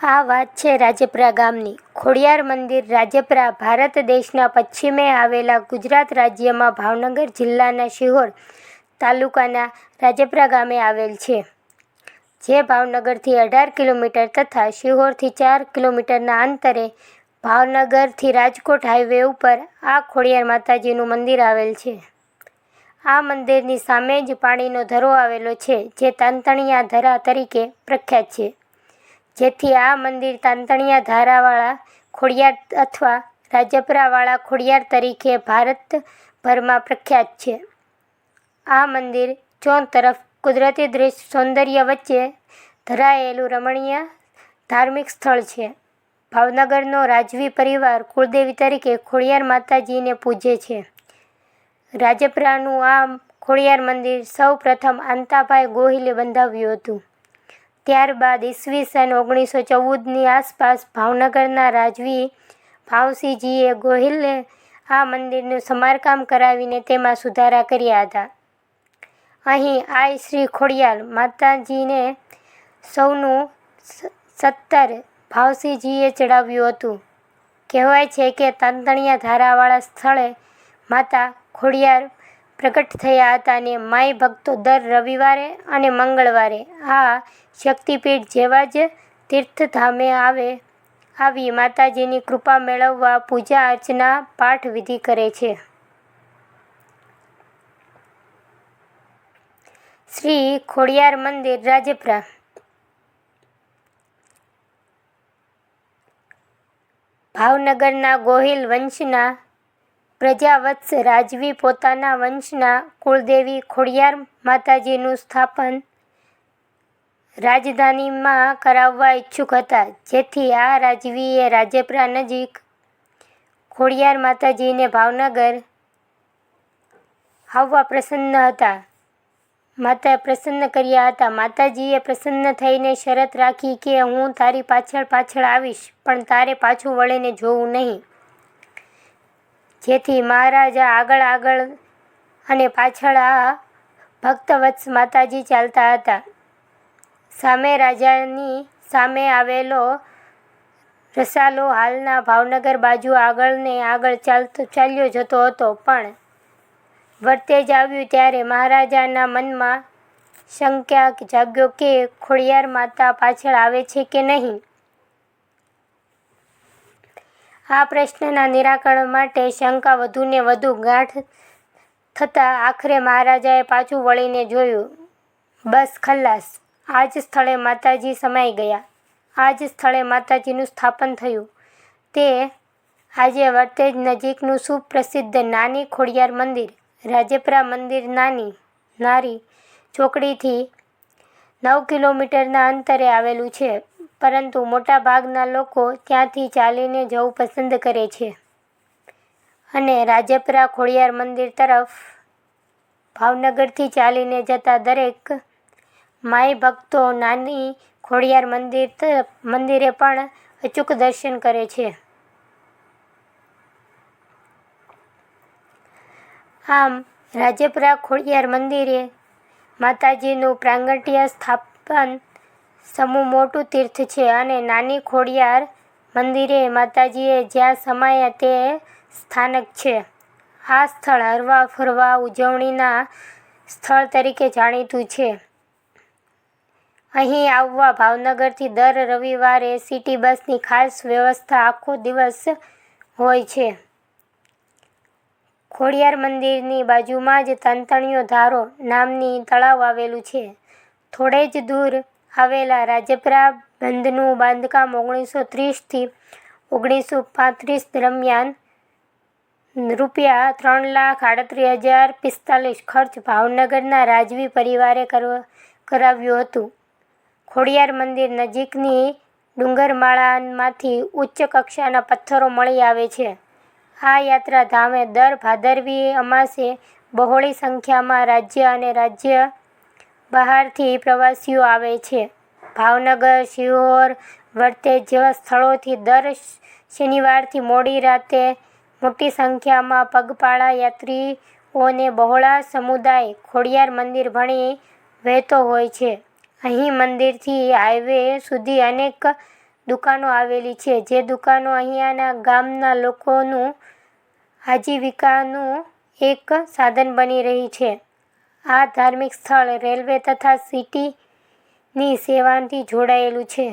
આ વાત છે રાજપરા ગામની. ખોડિયાર મંદિર રાજપરા ભારત દેશના પશ્ચિમે આવેલા ગુજરાત રાજ્યમાં ભાવનગર જિલ્લાના શિહોર તાલુકાના રાજપરા ગામે આવેલ છે. જે ભાવનગરથી અઢાર કિલોમીટર તથા શિહોરથી ચાર કિલોમીટરના અંતરે ભાવનગરથી રાજકોટ હાઈવે ઉપર આ ખોડિયાર માતાજીનું મંદિર આવેલ છે. આ મંદિરની સામે જ પાણીનો ધરો આવેલો છે, જે તાંતણિયા ધરા તરીકે પ્રખ્યાત છે. જેથી આ મંદિર તાંતણિયા ધારાવાળા ખોડિયાર અથવા રાજપરાવાળા ખોડિયાર તરીકે ભારતભરમાં પ્રખ્યાત છે. આ મંદિર ચોન તરફ કુદરતી દૃશ્ય સૌંદર્ય વચ્ચે ધરાયેલું રમણીય ધાર્મિક સ્થળ છે. ભાવનગરનો રાજવી પરિવાર કુળદેવી તરીકે ખોડિયાર માતાજીને પૂજે છે. રાજપરાનું આ ખોડિયાર મંદિર સૌ પ્રથમ આંતાભાઈ ગોહિલે બંધાવ્યું હતું. ત્યારબાદ ઈસવીસન ઓગણીસો ચૌદની આસપાસ ભાવનગરના રાજવી ભાવસિંહજીએ ગોહિલે આ મંદિરનું સમારકામ કરાવીને તેમાં સુધારા કર્યા હતા. અહીં આઈ શ્રી ખોડિયાર માતાજીને સૌનું સત્તર ભાવસિંહજીએ ચડાવ્યું હતું. કહેવાય છે કે તાંતણિયા ધારાવાળા સ્થળે માતા ખોડિયાર પ્રગટ થયા હતા અને માય ભક્તો દર રવિવારે અને મંગળવારે આ શક્તિપીઠ જેવા જ તીર્થધામે આવે, આવી માતાજીની કૃપા મેળવવા પૂજા અર્ચના પાઠ વિધિ કરે છે. શ્રી ખોડિયાર મંદિર, રાજપરા. ભાવનગરના ગોહિલ વંશના પ્રજાવત્સ રાજવી પોતાના વંશના કુળદેવી ખોડિયાર માતાજીનું સ્થાપન રાજધાનીમાં કરાવવા ઈચ્છુક હતા. જેથી આ રાજવીએ રાજેપરા નજીક ખોડિયાર માતાજીને ભાવનગર આવવા પ્રસન્ન હતા. માતા પ્રસન્ન કર્યા હતા. માતાજીએ પ્રસન્ન થઈને શરત રાખી કે હું તારી પાછળ પાછળ આવીશ, પણ તારે પાછું વળીને જોવું નહીં. જેથી મહારાજા આગળ આગળ અને પાછળ આ ભક્તવત્સ માતાજી ચાલતા હતા. સામે રાજાની સામે આવેલો રસાલો હાલના ભાવનગર બાજુ આગળને આગળ ચાલતો, ચાલ્યો જતો હતો. પણ વર્તેજ આવ્યું ત્યારે મહારાજાના મનમાં શંકા જાગ્યો કે ખોડિયાર માતા પાછળ આવે છે કે નહીં? આ પ્રશ્નના નિરાકરણ માટે શંકા વધુને વધુ ગાંઠ થતાં આખરે મહારાજાએ પાછું વળીને જોયું, બસ, ખલ્લાસ. આ જ સ્થળે માતાજી સમાઈ ગયા. આ જ સ્થળે માતાજીનું સ્થાપન થયું. તે આજે વર્તેજ નજીકનું સુપ્રસિદ્ધ નાની ખોડિયાર મંદિર, રાજપરા મંદિર નાની, નારી ચોકડીથી નવ કિલોમીટરના અંતરે આવેલું છે. પરંતુ મોટાભાગના લોકો ત્યાંથી ચાલીને જવું પસંદ કરે છે. અને રાજપરા ખોડિયાર મંદિર તરફ ભાવનગરથી ચાલીને જતા દરેક માઈ ભક્તો નાની ખોડિયાર મંદિર મંદિરે પણ અચૂક દર્શન કરે છે. આમ રાજપરા ખોડિયાર મંદિરે માતાજીનું પ્રાંગટ્ય સ્થાપન સમૂહ મોટું તીર્થ છે અને નાની ખોડિયાર મંદિરે માતાજીએ જ્યાં સમાયા તે સ્થાનક છે. આ સ્થળ હરવા ફરવા ઉજવણીના સ્થળ તરીકે જાણીતું છે. અહીં આવવા ભાવનગરથી દર રવિવારે સિટી બસની ખાસ વ્યવસ્થા આખો દિવસ હોય છે. ખોડિયાર મંદિરની બાજુમાં જ તાંતણીયો ધારો નામની તળાવ આવેલું છે. થોડે જ દૂર આવેલા રાજપરા બંધનું બાંધકામ ઓગણીસો ત્રીસથી ઓગણીસો પાંત્રીસ દરમિયાન રૂપિયા ત્રણ લાખ આડત્રીસ હજાર પિસ્તાલીસ ખર્ચ ભાવનગરના રાજવી પરિવારે કરાવ્યું હતું. ખોડિયાર મંદિર નજીકની ડુંગરમાળામાંથી ઉચ્ચ કક્ષાના પથ્થરો મળી આવે છે. આ યાત્રા ધામે દર ભાદરવી અમાસે બહોળી સંખ્યામાં રાજ્ય અને રાજ્ય બહારથી પ્રવાસીઓ આવે છે. ભાવનગર, શિહોર વર્તેજ જેવા સ્થળોથી દર શનિવારથી મોડી રાતે મોટી સંખ્યામાં પગપાળા યાત્રીઓને બહોળા સમુદાય ખોડિયાર મંદિર ભણી વહેતો હોય છે. અહીં મંદિરથી હાઈવે સુધી અનેક દુકાનો આવેલી છે. જે દુકાનો અહીંયાના ગામના લોકોનું આજીવિકાનું એક સાધન બની રહી છે. આ ધાર્મિક સ્થળ રેલવે તથા સિટીની સેવાથી જોડાયેલું છે.